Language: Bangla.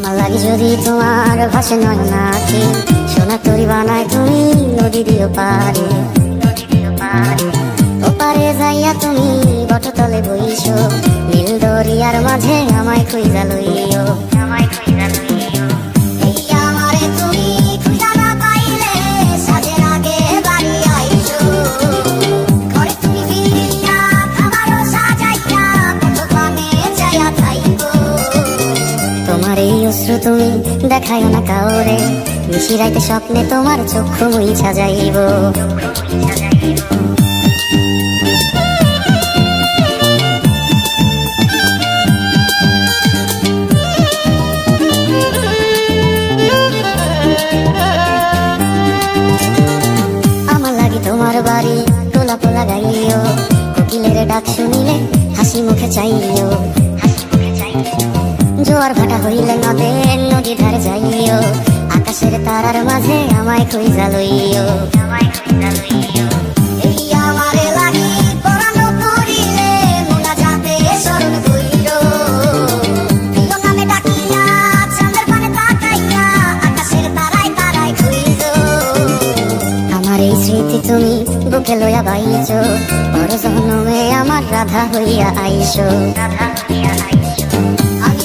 আমার লাগে যদি তোমার ভাষে নয় নাকি সোনা তরি বানায় তুমি নদী দিও পারে ওপারে যাইয়া তুমি বটতলে বইছো নীল দরিয়ার মাঝে আমায় খুঁজা লইও। তোমার এই অশ্রু তুমি দেখায় না কাউরে। মিশিরাইতে স্বপ্নে তোমার চক্ষু মুইছা যাইব আমার লাগি তোমার বাড়ি, তোলা পোলা গাইও। কোকিলের ডাক শুনিলে হাসি মুখে চাইও। হইলে নদে নদী ধারে যাইও। আকাশের তারার মাঝে আমায় খুঁজা লইও। আমায় খুঁজা। তুমি বুকে লইয়া বাইছো। পর জন্মে আমার রাধা হইয়া আইসো। রাধা হইয়া আইসো আমি